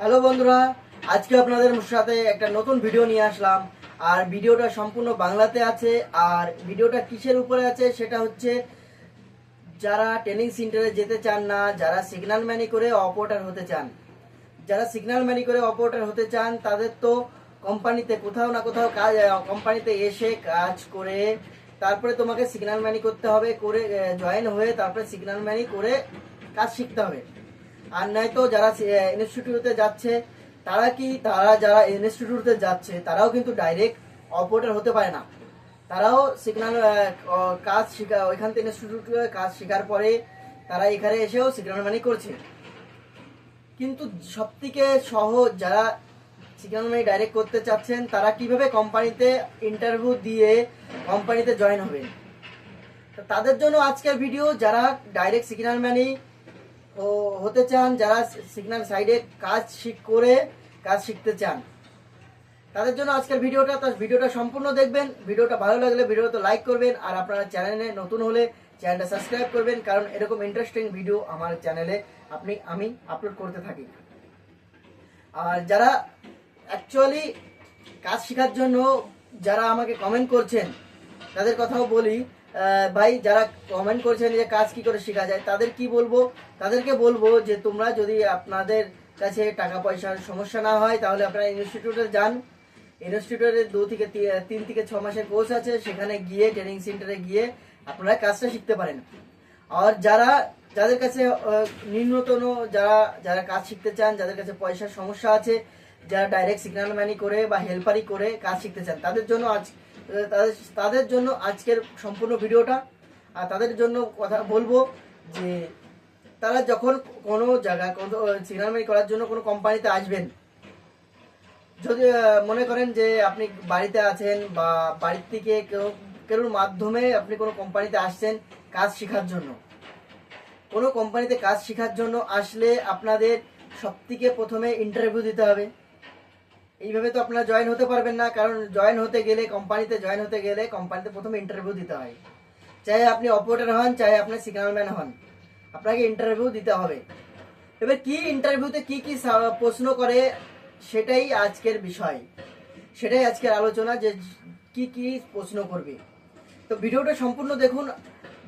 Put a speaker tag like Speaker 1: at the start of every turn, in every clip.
Speaker 1: Hello বন্ধুরা, আজকে আপনাদের সাথে একটা নতুন ভিডিও নিয়ে আসলাম। আর ভিডিওটা সম্পূর্ণ বাংলাতে আছে, আর ভিডিওটা কিসের উপরে আছে সেটা হচ্ছে, যারা ট্রেনিং সেন্টারে যেতে চান না, যারা সিগন্যাল ম্যানি করে অপারেটর হতে চান, যারা সিগন্যাল ম্যানি করে অপারেটর হতে চান, তাদের তো কোম্পানিতে কোথাও না কোথাও কাজ কোম্পানিতে এসে কাজ করে, তারপরে তোমাকে সিগন্যাল ম্যানি করতে হবে, করে জয়েন হয়ে তারপরে সিগন্যাল ম্যানি করে কাজ শিখতে হবে। আর নাই তো যারা ইনস্টিটিউটে যাচ্ছে, তারা কি, তারা যারা ইনস্টিটিউটে যাচ্ছে, তারাও কিন্তু ডাইরেক্ট অপারেটর হতে পারে না। তারাও সিগন্যাল কাজ শিখা, ওইখান থেকে ইনস্টিটিউটে কাজ শেখার পরে তারা এখানে এসেও সিগন্যাল মানি করছে। কিন্তু সব থেকে সহজ যারা সিগন্যাল মানি ডাইরেক্ট করতে চাচ্ছেন, তারা কীভাবে কোম্পানিতে ইন্টারভিউ দিয়ে কোম্পানিতে জয়েন হবেন তো তাদের জন্য আজকের ভিডিও যারা ডাইরেক্ট সিগন্যাল ম্যানি ও হতে চান যারা সিগন্যাল সাইডে কাজ শিখ করে কাজ শিখতে চান। তাদের জন্য আজকের ভিডিওটা, তার ভিডিওটা সম্পূর্ণ দেখবেন। ভিডিওটা ভালো লাগলে ভিডিওটা লাইক করবেন আর আপনারা চ্যানেলে নতুন হলে চ্যানেলটা সাবস্ক্রাইব করবেন কারণ এরকম ইন্টারেস্টিং ভিডিও আমার চ্যানেলে আপনি, আমি আপলোড করতে থাকি। আর যারা অ্যাকচুয়ালি কাজ শেখার জন্য যারা আমাকে কমেন্ট করছেন, তাদের কথাও বলি ভাই, যারা কমেন্ট করছেন যে কাজ কি করে শেখা যায়, তাদের কি বলব? তাদেরকে বলব যে তোমরা যদি আপনাদের কাছে টাকা পয়সার সমস্যা না হয়, তাহলে আপনারা ইনস্টিটিউটে যান। ইনস্টিটিউটে দু থেকে তিন থেকে ছ মাসের কোর্স আছে, সেখানে গিয়ে ট্রেনিং সেন্টারে গিয়ে আপনারা কাজটা শিখতে পারেন। আর যারা, যাদের কাছে ন্যূনতম যারা যারা কাজ শিখতে চান, যাদের কাছে পয়সার সমস্যা আছে, যারা ডাইরেক্ট সিগন্যাল ম্যানি করে বা হেল্পারি করে কাজ শিখতে চান, তাদের জন্য আজ তাদের তাদের জন্য আজকের সম্পূর্ণ ভিডিওটা। আর তাদের জন্য কথা বলব যে, তারা যখন কোনো জায়গায়, কোনো সিগন্যাল করার জন্য কোনো কোম্পানিতে আসবেন, যদি মনে করেন যে আপনি বাড়িতে আছেন বা বাড়ির থেকে কেউ কেউর মাধ্যমে আপনি কোনো কোম্পানিতে আসছেন কাজ শেখার জন্য, কোনো কোম্পানিতে কাজ শেখার জন্য আসলে আপনাদের সবথেকে প্রথমে ইন্টারভিউ দিতে হবে। এইভাবে তো আপনারা জয়েন হতে পারবেন না, কারণ জয়েন হতে গেলে কোম্পানিতে জয়েন হতে গেলে কোম্পানিতে প্রথমে ইন্টারভিউ দিতে হয়। চাই আপনি অপারেটর হন চাहे আপনি সিগন্যাল ম্যান হন। আপনাকে ইন্টারভিউ দিতে হবে। এবার কি ইন্টারভিউতে কি কি প্রশ্ন করে, সেটাই আজকের বিষয়। সেটাই আজকের আলোচনা যে কি কি প্রশ্ন করবে। তো ভিডিওটা সম্পূর্ণ দেখুন।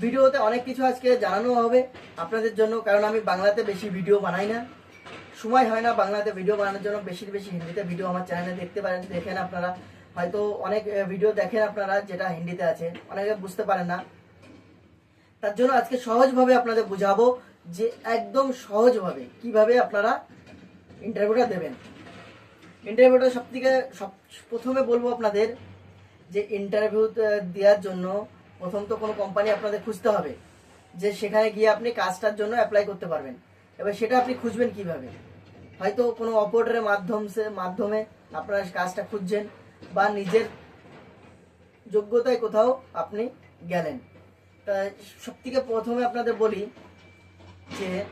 Speaker 1: ভিডিওতে অনেক কিছু আজকে জানানো হবে আপনাদের জন্য, কারণ আমি বাংলাতে বেশি ভিডিও বানাই না। সময় হয় না বাংলাতে ভিডিও বানানোর জন্য বেশি বেশি হিন্দিতে ভিডিও আমার চ্যানেলে দেখতে পারেন, দেখেন আপনারা। হয়তো অনেক ভিডিও দেখেন আপনারা যেটা হিন্দিতে আছে, অনেকে বুঝতে পারেন না। তার জন্য আজকে সহজভাবে আপনাদের বুঝাবো যে একদম সহজভাবে কীভাবে আপনারা ইন্টারভিউটা দেবেন। ইন্টারভিউটা সব থেকে সব, প্রথমে বলব আপনাদের যে ইন্টারভিউ দেওয়ার জন্য প্রথম তো কোনো কোম্পানি আপনাদের খুঁজতে হবে, যে সেখানে গিয়ে আপনি কাজটার জন্য অ্যাপ্লাই করতে পারবেন। এবার সেটা আপনি খুঁজবেন কীভাবে? হয়তো কোনো অপারেটরের মাধ্যম সে- মাধ্যমে আপনারা কাজটা খুঁজছেন বা নিজের যোগ্যতায় কোথাও আপনি গেলেন। তা সব থেকে প্রথমে আপনাদের বলি যে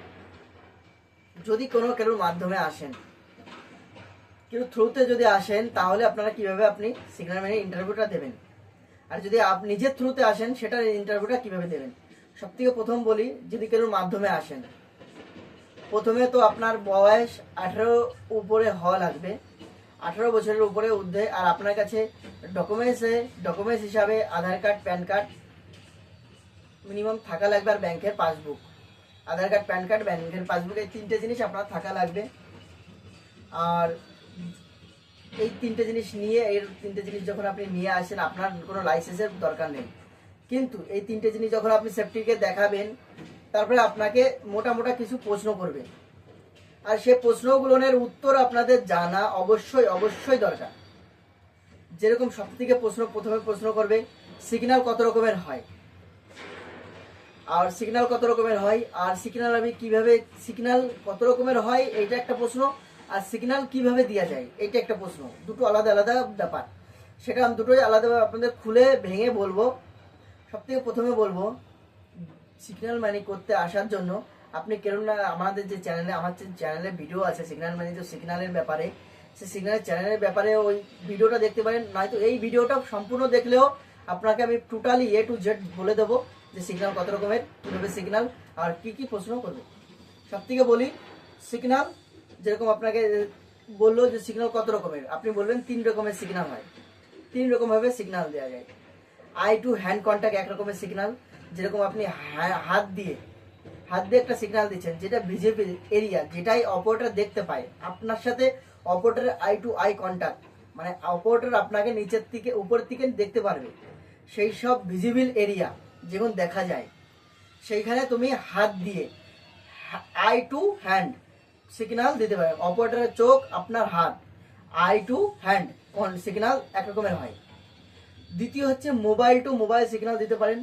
Speaker 1: যদি কোনো কেউ মাধ্যমে আসেন, কেউ থ্রুতে যদি আসেন, তাহলে আপনারা কীভাবে আপনি সিগন্যাল ম্যানের ইন্টারভিউটা দেবেন? আর যদি আপনি নিজের থ্রুতে আসেন, সেটার ইন্টারভিউটা কীভাবে দেবেন? সব থেকে প্রথম বলি, যদি কেউ মাধ্যমে আসেন প্রথমে তো আপনার বয়স আঠেরো উপরে হওয়া লাগবে। আঠেরো বছরের উপরে ঊর্ধ্বে আর আপনার কাছে ডকুমেন্টসে ডকুমেন্টস হিসাবে Aadhaar card, PAN card minimum থাকা লাগবে আর ব্যাংকের passbook Aadhaar card, PAN card ব্যাংকের পাসবুক এই তিনটে জিনিস আপনার থাকা লাগবে। আর এই তিনটে জিনিস নিয়ে, এই তিনটে জিনিস যখন আপনি নিয়ে আসেন, আপনার কোনো লাইসেন্সের দরকার নেই। কিন্তু এই তিনটে জিনিস যখন আপনি সেফটিকে দেখাবেন তারপরে আপনাকে মোটা মোটা কিছু প্রশ্ন করবে। আর সে প্রশ্নগুলোর উত্তর আপনাদের জানা অবশ্যই অবশ্যই দরকার। যেরকম সব থেকে প্রশ্ন, প্রথমে প্রশ্ন করবে সিগন্যাল কত রকমের হয়? আর সিগন্যাল কত রকমের হয়? আর সিগন্যাল আমি কীভাবে সিগন্যাল কত রকমের হয়? এইটা একটা প্রশ্ন। আর সিগন্যাল কীভাবে দেওয়া যায়? এইটা একটা প্রশ্ন। দুটো আলাদা আলাদা ব্যাপার। সেটা আমি দুটোই আলাদাভাবে আপনাদের খুলে ভেঙে বলব। সব থেকে প্রথমে বলব সিগন্যাল মানি করতে আসার জন্য আপনি কেন না আমাদের যে চ্যানেলে আমার যে চ্যানেলে ভিডিও আছে সিগন্যাল মানি যে সিগন্যালের ব্যাপারে সেই সিগন্যাল চ্যানেলের ব্যাপারে ওই ভিডিওটা দেখতে পারেন, নয়তো এই ভিডিওটা সম্পূর্ণ দেখলেও আপনাকে আমি টোটালি এ টু জেড বলে দেবো যে সিগন্যাল কত রকমের, কীভাবে সিগন্যাল আর কি কি প্রশ্ন করবে। সব থেকে বলি সিগন্যাল যেরকম আপনাকে বলল যে সিগন্যাল কত রকমের, আপনি বলবেন তিন রকমের সিগন্যাল হয়। তিন রকমভাবে সিগন্যাল দেওয়া যায়। আই টু হ্যান্ড কন্ট্যাক্ট এক রকমের সিগন্যাল যেরকম আপনি হাত দিয়ে হাত দিয়ে একটা সিগন্যাল দিচ্ছেন, যেটা ভিজিবল এরিয়া যেটাই অপারেটর দেখতে পায়, আপনার সাথে অপারেটরের আই টু আই কন্ট্যাক্ট মানে অপারেটর আপনাকে নিচের থেকে উপরের থেকে দেখতে পারবে। সেই সব ভিজিবল এরিয়া যেমন দেখা যায়, সেইখানে তুমি হাত দিয়ে আই টু হ্যান্ড সিগনাল দিতে পারে অপারেটরের চোখ, আপনার হাত আই টু হ্যান্ড সিগনাল এক রকমের হয়। দ্বিতীয় হচ্ছে মোবাইল টু মোবাইল সিগনাল দিতে পারেন।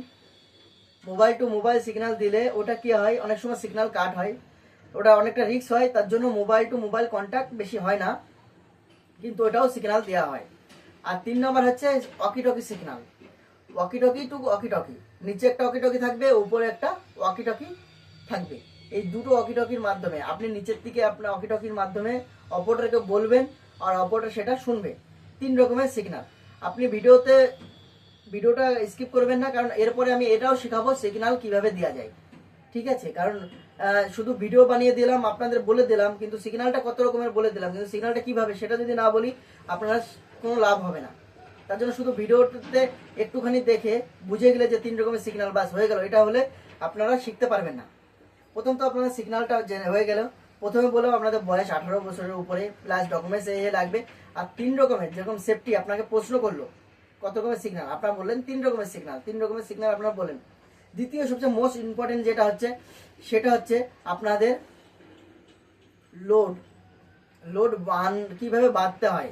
Speaker 1: মোবাইল টু মোবাইল সিগন্যাল দিলে ওটা কি হয়? অনেক সময় সিগন্যাল কাট হয়। ওটা অনেকটা রিস্ক হয়, তার জন্য মোবাইল টু মোবাইল কন্ট্যাক্ট বেশি হয় না। কিন্তু ওটাও সিগন্যাল দেওয়া হয়। আর তিন নম্বর হচ্ছে walkie talkie signal. Walkie talkie to walkie talkie নিচে একটা ওয়াকি টকি থাকবে, উপরে একটা ওয়াকি টকি থাকবে। এই দুটো ওয়াকি টকির মাধ্যমে, আপনি নিচের দিকে আপনার ওয়াকি টকির মাধ্যমে অপারেটরকে বলবেন, আর অপারেটর সেটা শুনবে। তিন রকমের সিগন্যাল। আপনি ভিডিওতে ভিডিওটা স্কিপ করবেন না, কারণ এরপরে আমি এটাও শেখাবো সিগন্যাল কীভাবে দেওয়া যায়। ঠিক আছে? কারণ শুধু ভিডিও বানিয়ে দিলাম, আপনাদের বলে দিলাম, কিন্তু সিগন্যালটা কত রকমের বলে দিলাম, কিন্তু সিগন্যালটা কীভাবে, সেটা যদি না বলি, আপনারা কোনো লাভ হবে না। তার জন্য শুধু ভিডিওতে একটুখানি দেখে বুঝে গেলে যে তিন রকমের সিগন্যাল বাস হয়ে গেল, এটা হলে আপনারা শিখতে পারবেন না। প্রথম তো আপনাদের সিগন্যালটা জেনে হয়ে গেল, প্রথমে বললাম আপনাদের বয়স আঠারো বছরের উপরে প্লাস ডকুমেন্টস এ লাগবে, আর তিন রকমের, যেরকম সেফটি আপনাকে প্রশ্ন করল কত রকমের সিগন্যাল আপনারা বললেন তিন রকমের সিগন্যাল তিন রকমের সিগন্যাল আপনারা বলেন দ্বিতীয় সবচেয়ে মোস্ট ইম্পর্টেন্ট যেটা হচ্ছে, সেটা হচ্ছে আপনাদের লোড লোড বান কীভাবে বাঁধতে হয়?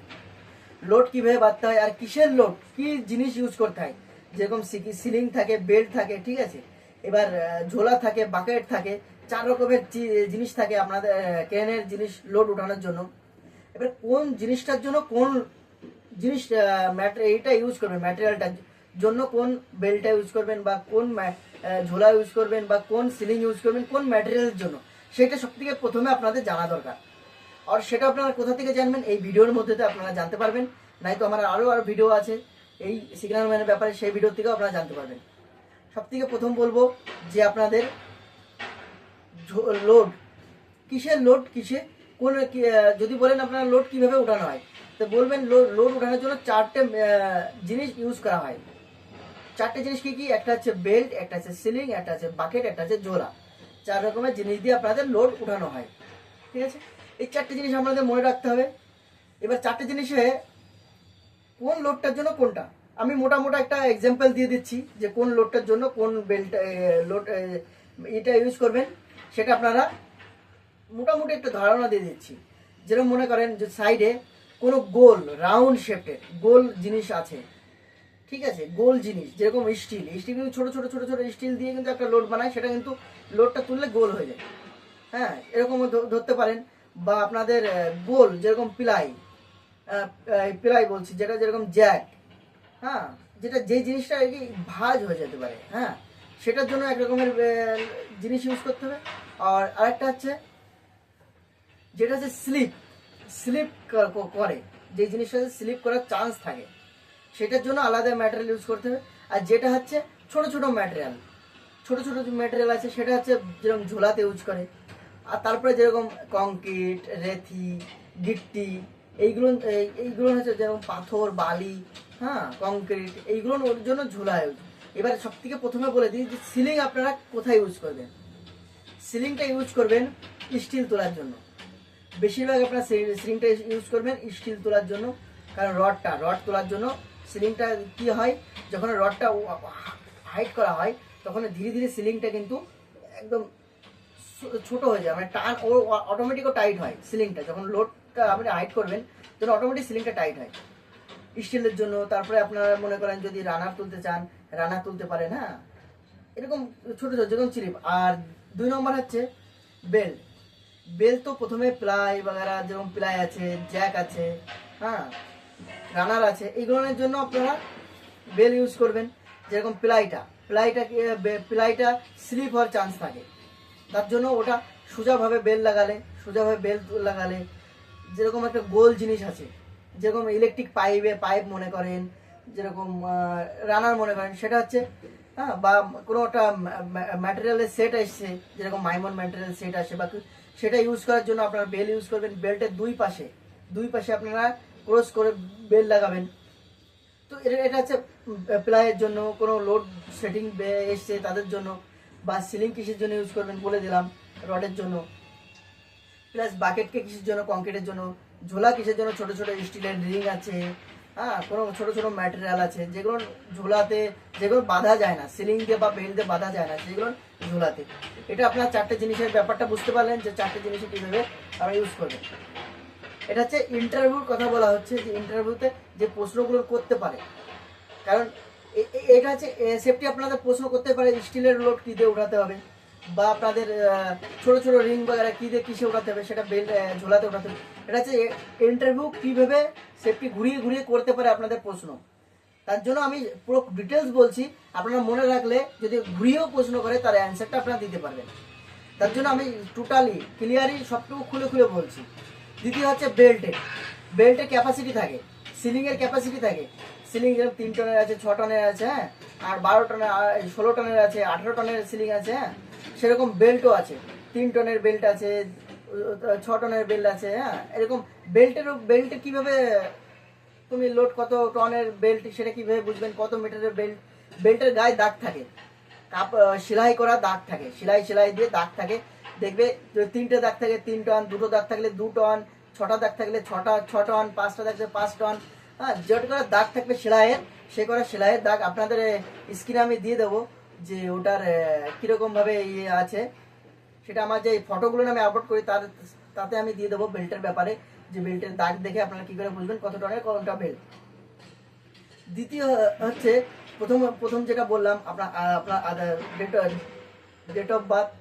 Speaker 1: লোড কীভাবে বাঁধতে হয়? আর কিসের লোড কি জিনিস ইউজ করতে হয়? যেরকম সিলিং থাকে বেল্ট থাকে, ঠিক আছে? এবার ঝোলা থাকে বাকেট থাকে, চার রকমের জিনিস থাকে আপনাদের ক্রেনের জিনিস লোড উঠানোর জন্য। এবার কোন জিনিসটার জন্য কোন জিনিস এইটা ইউজ করবেন ম্যাটেরিয়ালটার জন্য কোন বেল্টটা ইউজ করবেন বা কোন ঝোলা ইউজ করবেন বা কোন সিলিং ইউজ করবেন, কোন ম্যাটেরিয়ালের জন্য। সেটা সব থেকে প্রথমে আপনাদের জানা দরকার। আর সেটা আপনারা কোথা থেকে জানবেন, এই ভিডিওর মধ্যে আপনারা জানতে পারবেন। নাই তো আমার আরও আরও ভিডিও আছে, এই সিগন্যাল ম্যানের ব্যাপারে সেই ভিডিও থেকেও আপনারা জানতে পারবেন। সব থেকে প্রথম বলব যে আপনাদের লোড কিসের লোড কিসে, কোন যদি বলেন আপনারা লোড কীভাবে উঠানো হয় তো বলবেন লোড উঠানোর জন্য চারটে জিনিস ইউজ করা হয়। চারটে জিনিস কি কি? একটা হচ্ছে বেল্ট একটা হচ্ছে সিলিং একটা হচ্ছে বাকেট একটা হচ্ছে জোলা চার রকমের জিনিস দিয়ে আপনাদের লোড উঠানো হয়। ঠিক আছে? এই চারটে জিনিস আপনাদের মনে রাখতে হবে। এবার চারটে জিনিসে কোন লোডটার জন্য কোনটা? আমি মোটা মোটা একটা এক্সাম্পল দিয়ে দিচ্ছি যে কোন লোডটার জন্য কোন বেল্ট লোড এটা ইউজ করবেন। সেটা আপনারা মোটামুটি একটা ধারণা দিয়ে দিচ্ছি। যেরকম মনে করেন যে সাইডে কোনো গোল রাউন্ড শেপের গোল জিনিস আছে। ঠিক আছে? গোল জিনিস, যেরকম স্টিল স্টিল কিন্তু ছোটো ছোটো ছোটো ছোটো স্টিল দিয়ে কিন্তু একটা লোড বানায়, সেটা কিন্তু লোডটা তুললে গোল হয়ে যায়। হ্যাঁ এরকম ধরতে পারেন। বা আপনাদের গোল, যেরকম প্লাই প্লাই বলছি, যেটা যেরকম জ্যাক হ্যাঁ যেটা যে জিনিসটা আর কি ভাজ হয়ে যেতে পারে হ্যাঁ সেটার জন্য এক রকমের জিনিস ইউজ করতে হবে। আর আরেকটা হচ্ছে, যেটা হচ্ছে স্লিপ স্লিপ করে। যে জিনিসটা স্লিপ করার চান্স থাকে। সেটার জন্য আলাদা ম্যাটেরিয়াল ইউজ করতে হবে। আর যেটা হচ্ছে ছোট ছোট ম্যাটেরিয়াল ছোট ছোট ম্যাটেরিয়াল আছে, সেটা হচ্ছে যেরকম ঝোলাতে ইউজ করে। আর তারপরে যেরকম কংক্রিট রেথি, গিট্টি, এইগুলো, এই- এইগুলো হচ্ছে যেরকম পাথর, বালি হ্যাঁ কংক্রিট এইগুলো ওর জন্য ঝোলা ইউজ এবার সব থেকে প্রথমে বলে দিই যে সিলিং আপনারা কোথায় ইউজ করবেন? সিলিংটা ইউজ করবেন স্টিল তোলার জন্য। বেশিরভাগ আপনার সিলিংটা ইউজ করবেন স্টিল তোলার জন্য, কারণ রডটা, রড তোলার জন্য সিলিংটা কি হয়, যখন রডটা হাইট করা হয়, তখন ধীরে ধীরে সিলিংটা কিন্তু একদম ছোট হয়ে যায় মানে টান, ও অটোমেটিকও টাইট হয় সিলিংটা যখন লোডটা আপনি হাইট করবেন, তখন অটোমেটিক সিলিংটা টাইট হয়। স্টিলের জন্য, তারপরে আপনারা মনে করেন যদি রানার তুলতে চান রানার তুলতে পারেন হ্যাঁ? এরকম ছোট ছোট, যেরকম চিলিপ আর দুই নম্বর হচ্ছে বেল্ট বেল তো প্রথমে প্লাই বাগারা যেরকম প্লাই আছে, জ্যাক আছে হ্যাঁ রানার আছে এইগুলোর জন্য আপনারা বেল ইউজ করবেন, যেরকম প্লাইটা। প্লাইটা প্লাইটা স্লিপ হওয়ার চান্স থাকে। তার জন্য ওটা সোজাভাবে বেল লাগালে, সোজাভাবে বেল লাগালে যেরকম একটা গোল জিনিস আছে, যেরকম ইলেকট্রিক পাইপে পাইপ মনে করেন, যেরকম রানার মনে করেন, সেটা হচ্ছে হ্যাঁ বা কোনো একটা ম্যাটেরিয়ালের সেট আসছে, যেরকম মাইমন ম্যাটেরিয়াল সেট আসে, বা সেটা ইউজ করার জন্য আপনারা বেল ইউজ করবেন। বেল্টের দুই পাশে। দুই পাশে আপনারা ক্রস করে বেল লাগাবেন। তো এটা হচ্ছে প্লাইয়ের জন্য কোনো লোড সেটিং এসছে তাদের জন্য বা সিলিং কিসের জন্য ইউজ করবেন বলে দিলাম রডের জন্য। প্লাস বাকেটকে কিসের জন্য কংক্রিটের জন্য, ঝোলা কিসের জন্য, ছোট ছোট স্টিলের রিং আছে হ্যাঁ কোনো ছোট ছোট ম্যাটেরিয়াল আছে, যেগুলো ঝোলাতে, যেগুলো বাঁধা যায় না সিলিং দিয়ে বা বেল দিয়ে বাঁধা যায় না, সেগুলো ঝোলাতে। এটা আপনার চারটে জিনিসের ব্যাপারটা বুঝতে পারলেন যে চারটে জিনিসে কীভাবে আমরা ইউজ করবেন এটা হচ্ছে ইন্টারভিউর কথা বলা হচ্ছে যে ইন্টারভিউতে যে প্রশ্নগুলো করতে পারে। কারণ এটা হচ্ছে সেফটি আপনাদের প্রশ্ন করতে পারে স্টিলের লোড কী দিয়ে উঠাতে হবে, বা আপনাদের ছোট ছোট রিং বাগেরা কী দিয়ে কিসে উঠাতে হবে, সেটা বেল্ট ঝোলাতে উঠাতে হবে। এটা হচ্ছে ইন্টারভিউ কীভাবে সেফটি ঘুরিয়ে ঘুরিয়ে করতে পারে আপনাদের প্রশ্ন। তার জন্য আমি পুরো ডিটেলস বলছি। আপনারা মনে রাখলে যদি ঘুরিয়েও প্রশ্ন করে, তার অ্যান্সারটা আপনারা দিতে পারবেন। তার জন্য আমি টোটালি ক্লিয়ারই সবটুকু খুলে খুলে বলছি। দ্বিতীয় হচ্ছে বেল্টের বেল্টের ক্যাপাসিটি থাকে। সিলিংয়ের ক্যাপাসিটি থাকে। সিলিং যেরকম তিন টনের আছে, ছ টনের আছে হ্যাঁ? আর বারো টনের ষোলো টনের আছে, আঠেরো টনের সিলিং আছে হ্যাঁ? সেরকম বেল্টও আছে। তিন টনের বেল্ট আছে, ছ টনের বেল্ট আছে হ্যাঁ? এরকম বেল্টেরও বেল্টে কীভাবে তুমি লোড কত টনের বেল্ট, সেটা কীভাবে বুঝবেন? কত মিটারের বেল্ট? বেল্টের গায়ে দাগ থাকে। কাপ সেলাই করা দাগ থাকে। সেলাই সেলাই দিয়ে দাগ থাকে। দেখবে তিনটে দাগ থাকে, তিন টন, দুটো দাগ থাকলে দু টন, ছটা দাগ থাকলে ছটা, ছ টন, পাঁচটা দাগ থাকলে পাঁচ টন। হ্যাঁ যেটা করে দাগ থাকবে সেলাইয়ের, সে করে সেলাইয়ের দাগ আপনাদের স্ক্রিনে আমি দিয়ে দেবো যে ওটার কীরকমভাবে ইয়ে আছে। সেটা আমার যে ফটোগুলো আমি আপলোড করি, তার, তাতে আমি দিয়ে দেবো বেল্টের ব্যাপারে। যে বেল্টের দাগ দেখে আপনারা কি করে বুঝবেন কত টনের কোনটা বেল্ট দ্বিতীয় হচ্ছে, প্রথম প্রথম যেটা বললাম, আপনার আপনার আপনার ডেট ডেট অফ বার্থ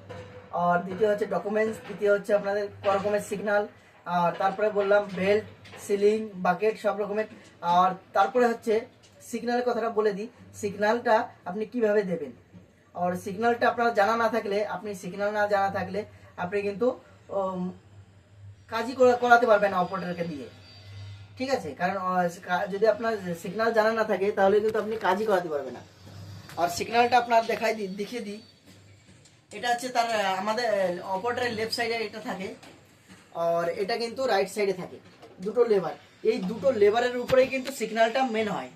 Speaker 1: আর দ্বিতীয় হচ্ছে ডকুমেন্টস তৃতীয় হচ্ছে আপনাদের ক রকমের সিগনাল আর তারপরে বললাম বেল্ট সিলিং বাকেট সব রকমের, আর তারপরে হচ্ছে সিগন্যালের কথাটা বলে দিই সিগন্যালটা আপনি কীভাবে দেবেন? আর সিগন্যালটা আপনার জানা না থাকলে, আপনি সিগন্যাল না জানা থাকলে, আপনি কিন্তু কাজই করা- করাতে পারবে না অপারেটরকে দিয়ে। ঠিক আছে? কারণ যদি আপনার সিগনাল জানা না থাকে, তাহলে কিন্তু আপনি কাজই করাতে পারবেন না। আর সিগনালটা আপনার দেখাই দিই দেখিয়ে দিই। এটা হচ্ছে তার, আমাদের অপারেটরের লেফট সাইডে এটা থাকে। আর এটা কিন্তু রাইট সাইডে থাকে। দুটো লেবার এই দুটো লেবারের উপরেই কিন্তু সিগনালটা মেন হয়।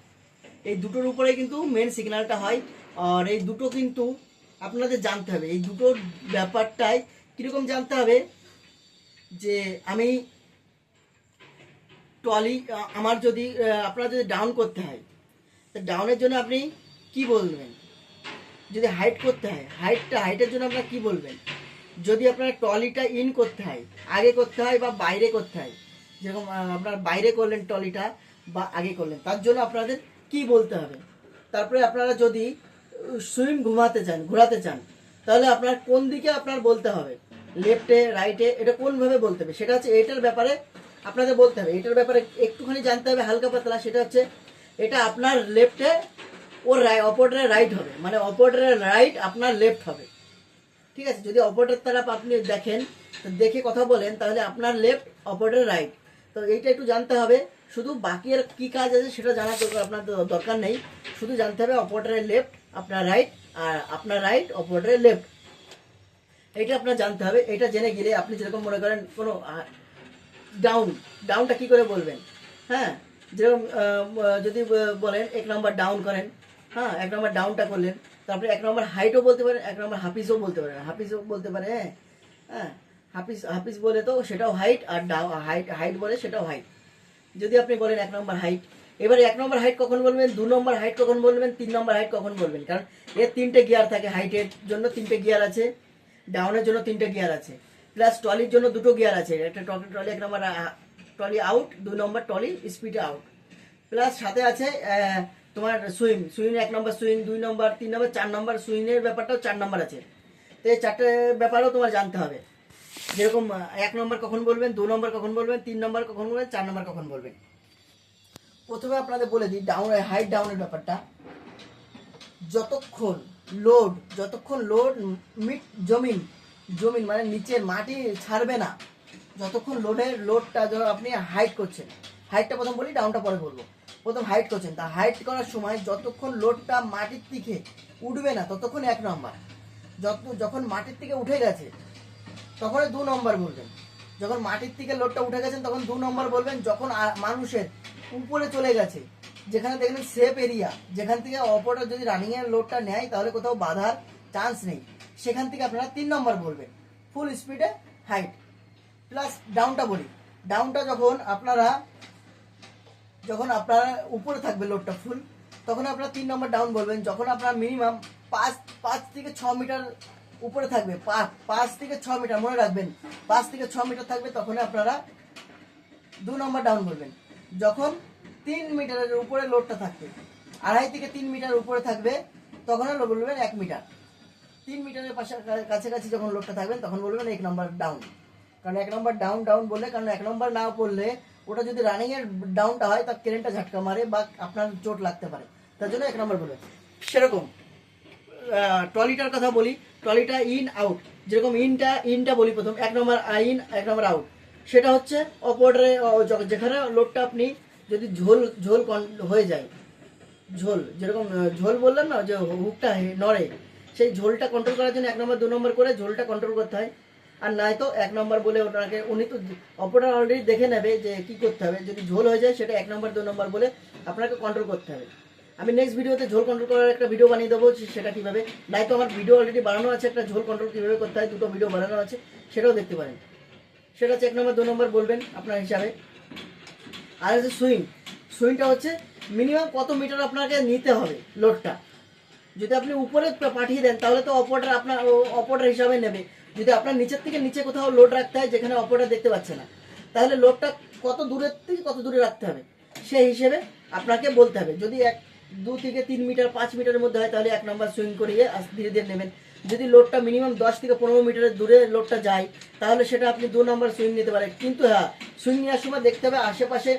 Speaker 1: এই দুটোর উপরে কিন্তু মেন সিগনালটা হয়। আর এই দুটো কিন্তু আপনাদের জানতে হবে। এই দুটোর ব্যাপারটাই কীরকম জানতে হবে? যে আমি ট্রলি আমার যদি আপনার যদি ডাউন করতে হয়, তা ডাউনের জন্য আপনি কি বলবেন? যদি হাইট করতে হয় হাইটটা হাইটের জন্য আপনার কি বলবেন? যদি আপনার ট্রলিটা ইন করতে হয়, আগে করতে হয় বা বাইরে করতে হয়, যেরকম আপনার বাইরে করলেন ট্রলিটা বা আগে করলেন, তার জন্য আপনাদের কি বলতে হবে? তারপরে আপনারা যদি সুইম ঘুমাতে চান, ঘোরাতে চান, তাহলে আপনার কোন দিকে আপনার বলতে হবে? লেফটে, রাইটে, এটা কোনভাবে বলতে হবে? সেটা হচ্ছে এটার ব্যাপারে আপনাকে বলতে হবে। এটার ব্যাপারে একটুখানি জানতে হবে, হালকা পাতলা। সেটা হচ্ছে, এটা আপনার লেফটে, ওর অপোর্টারের রাইট হবে। মানে অপোর্টারের রাইট আপনার লেফট হবে। ঠিক আছে? যদি অপোর্টার তারাপ আপনি দেখেন দেখে কথা বলেন, তাহলে আপনার লেফট, অপোর্টার রাইট। তো এইটা একটু জানতে হবে। শুধু বাকি আর কী কাজ আছে সেটা জানার আপনার দরকার নেই। শুধু জানতে হবে অপোর্টারের লেফট, আপনার রাইট, আর আপনার রাইট অপোর্টারের লেফট। এটা আপনার জানতে হবে, এটা জেনে গেলে আপনি যেরকম মনে করেন কোনো ডাউন ডাউনটা কি করে বলবেন? হ্যাঁ? যেরকম যদি বলেন এক নম্বর ডাউন করেন হ্যাঁ এক নম্বর ডাউনটা করলেন, তারপরে এক নম্বর হাইটও বলতে পারেন, এক নম্বর হাফিসও বলতে পারেন হাফিসও বলতে পারে হ্যাঁ? হ্যাঁ? হাফিস হাফিস বলে তো সেটাও হাইট আর ডাউ হাইট হাইট বলে সেটাও হাইট যদি আপনি বলেন এক নম্বর হাইট এবারে এক নম্বর হাইট কখন বলবেন, দু নম্বর হাইট কখন বলবেন, তিন নম্বর হাইট কখন বলবেন? কারণ এর তিনটে গিয়ার থাকে হাইটের জন্য তিনটে গিয়ার আছে। ডাউনের জন্য তিনটে গিয়ার আছে, প্লাস ট্রলির জন্য দুটো গিয়ার আছে, একটা ট্রলি ট্রলি এক নম্বর ট্রলি আউট দুই number trolley speed out. Plus সাথে আছে তোমার সুইং সুইং এক নম্বর সুইং, দুই নম্বর, তিন নম্বর, চার নম্বর, সুইংয়ের ব্যাপারটাও চার নম্বর আছে। তো এই চারটে ব্যাপারেও তোমার জানতে হবে। যেরকম এক নম্বর কখন বলবেন, দু নম্বর কখন বলবেন, তিন নম্বর কখন বলবেন, চার নম্বর কখন বলবেন। প্রথমে আপনাদের বলে দিই ডাউন হাইট ডাউনের ব্যাপারটা। যতক্ষণ লোড, যতক্ষণ লোড মিট জমিন জমিন মানে নিচের মাটি ছাড়বে না, যতক্ষণ লোডের লোডটা যখন আপনি হাইট করছেন হাইটটা প্রথম বলি ডাউনটা পরে বলব। প্রথম হাইট করছেন, তা হাইট করার সময় যতক্ষণ লোডটা মাটির দিকে উঠবে না, ততক্ষণ এক নম্বর যত, যখন মাটির থেকে উঠে গেছে তখন দু নম্বর বলবেন। যখন মাটির থেকে লোডটা উঠে গেছেন তখন দু নম্বর বলবেন, যখন মানুষের উপরে চলে গেছে যেখানে দেখবেন সেফ এরিয়া যেখান থেকে অপরটা যদি রানিং এর লোডটা নেয়, তাহলে কোথাও বাধার চান্স নেই। সেখান থেকে আপনারা তিন নম্বর বলবেন ফুল স্পিডে হাইট প্লাস ডাউনটা বলি ডাউনটা যখন আপনারা যখন আপনারা উপরে থাকবে লোডটা ফুল তখন আপনারা তিন নম্বর ডাউন বলবেন, যখন আপনারা মিনিমাম পাঁচ পাঁচ থেকে ছ মিটার উপরে থাকবে পাঁচ থেকে ছ মিটার মনে রাখবেন, পাঁচ থেকে ছ মিটার থাকবে তখন আপনারা দু নম্বর ডাউন বলবেন। যখন তিন মিটারের উপরে লোডটা থাকবে আড়াই থেকে তিন মিটার উপরে থাকবে, তখন বলবেন এক মিটার। তিন মিটারের পাশে, কাছাকাছি যখন লোডটা থাকবেন, তখন বলবেন এক নম্বর ডাউন কারণ এক নম্বর ডাউন ডাউন বললে, কারণ এক নম্বর না পড়লে, ওটা যদি রানিং এর ডাউনটা হয়, তার কারেন্টটা ঝাটকা মারে বা আপনার চোট লাগতে পারে। তার জন্য এক নম্বর বলবেন। সেরকম ট্রলিটার কথা বলি, ট্রলিটা ইন আউট যেরকম ইনটা ইনটা বলি প্রথম, এক নম্বর ইন এক নম্বর আউট সেটা হচ্ছে অপরে যেখানে লোডটা আপনি যদি ঝোল ঝোল হয়ে যায়, ঝোল, যেরকম ঝোল বললাম না, যে হুকটা নড়ে, সেই ঝোলটা কন্ট্রোল করার জন্য এক নম্বর দু নম্বর করে ঝোলটা কন্ট্রোল করতে হয়। আর নয়তো এক নম্বর বলে ওনাকে উনি তো অপরার অলরেডি দেখে নেবে যে কি করতে হবে। যদি ঝোল হয়ে যায়, সেটা এক নম্বর দু নম্বর বলে আপনাকে কন্ট্রোল করতে হবে। আমি নেক্সট ভিডিওতে ঝোল কন্ট্রোল করার একটা ভিডিও বানিয়ে দেবো সেটা কীভাবে নয়তো আমার ভিডিও অলরেডি বানানো আছে, একটা ঝোল কন্ট্রোল কীভাবে করতে হয়, দুটো ভিডিও বানানো আছে, সেটাও দেখতে পারেন। সেটা হচ্ছে এক নম্বর দু নম্বর বলবেন আপনার হিসাবে। আর হচ্ছে সুইং, সুইংটা হচ্ছে মিনিমাম কত মিটার আপনাকে নিতে হবে লোডটা। যদি আপনি উপরে পাঠিয়ে দেন, তাহলে তো অপরটা আপনার অপরটার হিসাবে নেবে। যদি আপনার নিচের থেকে নিচে কোথাও লোড রাখতে হয়, যেখানে অপরটা দেখতে পাচ্ছে না। তাহলে লোডটা কত দূরের থেকে কত দূরে রাখতে হবে? সেই হিসেবে আপনাকে বলতে হবে। যদি এক, দু থেকে তিন মিটার পাঁচ মিটারের মধ্যে হয়, তাহলে এক নম্বর সুইং করিয়ে ধীরে ধীরে নেবেন। যদি লোডটা মিনিমাম দশ থেকে পনেরো মিটারের দূরে লোডটা যায়, তাহলে সেটা আপনি দু নম্বর সুইং নিতে পারেন। কিন্তু হ্যাঁ সুইং নেওয়ার সময় দেখতে হবে আশেপাশে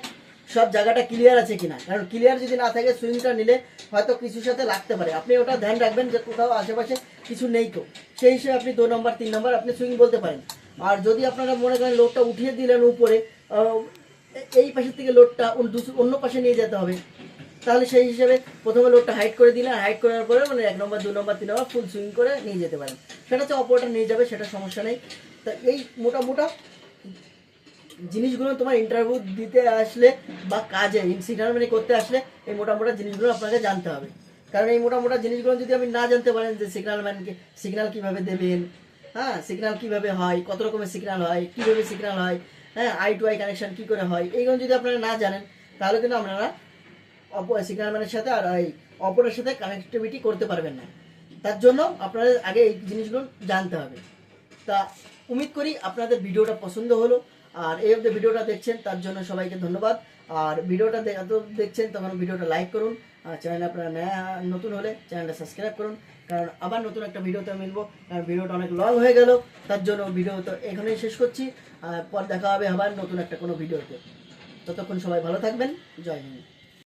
Speaker 1: সব জায়গাটা ক্লিয়ার আছে কিনা। কারণ ক্লিয়ার যদি না থাকে, সুইংটা নিলে হয়তো কিছুর সাথে লাগতে পারে। আপনি ওটা ধ্যান রাখবেন যে কোথাও আশেপাশে কিছু নেই তো। সেই হিসেবে আপনি দু নম্বর, তিন নম্বর আপনি সুইং বলতে পারেন। আর যদি আপনারা মনে করেন লোডটা উঠিয়ে দিলেন উপরে এই পাশের থেকে লোডটা অন্য পাশে নিয়ে যেতে হবে, তাহলে সেই হিসেবে প্রথমে লোডটা হাইট করে দিলেন হাইট করার পরে মানে এক নম্বর, দু নম্বর, তিন নম্বর ফুল সুইং করে নিয়ে যেতে পারেন। সেটা হচ্ছে অপরটা নিয়ে যাবে, সেটা সমস্যা নেই। তা এই মোটা জিনিসগুলো তোমার ইন্টারভিউ দিতে আসলে বা কাজে সিগন্যাল মানে করতে আসলে এই মোটা মোটা জিনিসগুলো আপনাকে জানতে হবে। কারণ এই মোটা মোটা জিনিসগুলো যদি আপনি না জানতে পারেন যে সিগনাল ম্যানকে সিগনাল কীভাবে দেবেন হ্যাঁ সিগনাল কীভাবে হয়, কত রকমের সিগনাল হয়, কীভাবে সিগনাল হয় হ্যাঁ আই টু আই কানেকশন কী করে হয়, এইগুলো যদি আপনারা না জানেন, তাহলে কিন্তু আপনারা সিগন্যাল ম্যানের সাথে আর এই অপরের সাথে কানেক্টিভিটি করতে পারবেন না। তার জন্য আপনাদের আগে এই জিনিসগুলো জানতে হবে। তা উমিদ করি আপনাদের ভিডিওটা পছন্দ হলো, আর এই অবধি ভিডিওটা দেখছেন, তার জন্য সবাইকে ধন্যবাদ। আর ভিডিওটা এত দেখছেন, তখন ভিডিওটা লাইক করুন। আর চ্যানেল আপনারা নয়া নতুন হলে চ্যানেলটা সাবস্ক্রাইব করুন। কারণ আবার নতুন একটা ভিডিওতে মিলবো, কারণ ভিডিওটা অনেক লং হয়ে গেল। তার জন্য ভিডিও তো এখানেই শেষ করছি। আর পর দেখা হবে আবার নতুন একটা কোনো ভিডিওতে। ততক্ষণ সবাই ভালো থাকবেন। জয় হিন্দ।